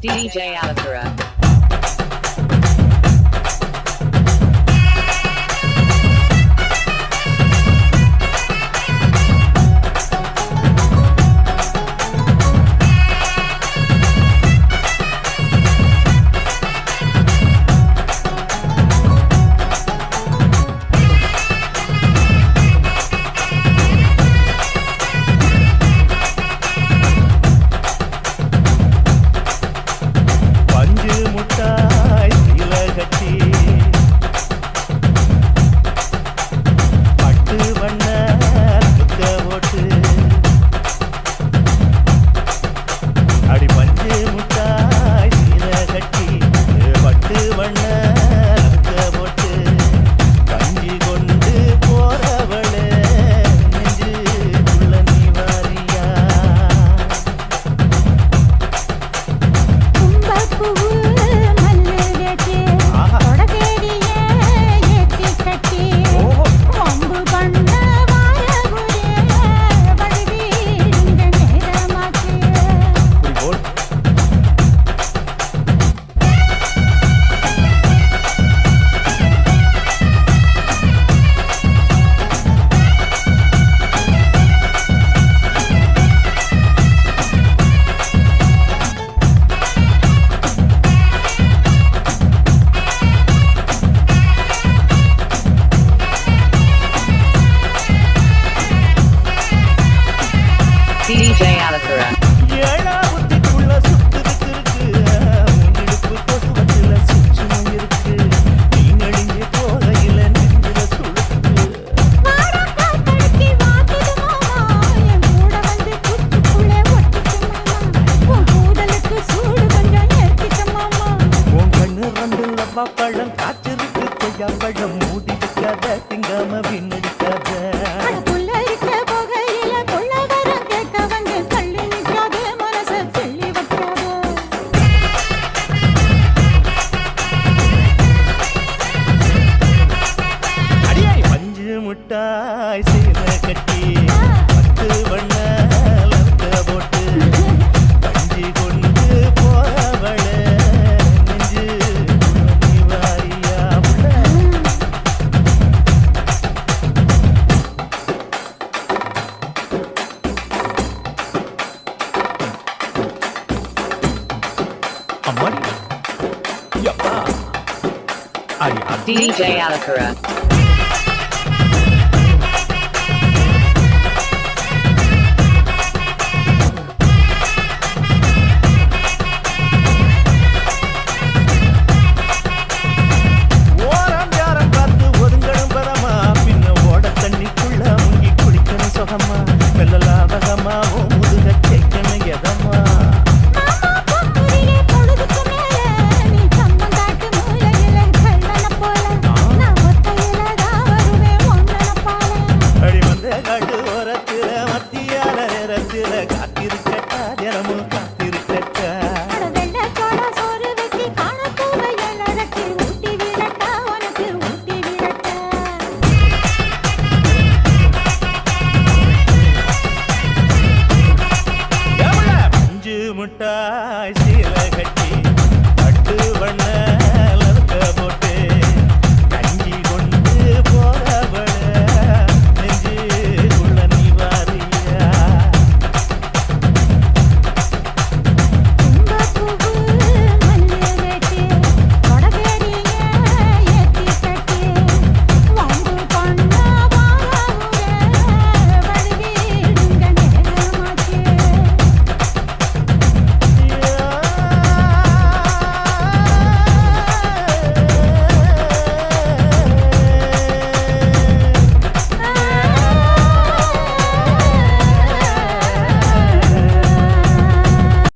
DJ Alifara. மூடி விட்டாத திங்காம பின்னடிக்காத முட்டாய் சீன கட்டி. DJ Alakura.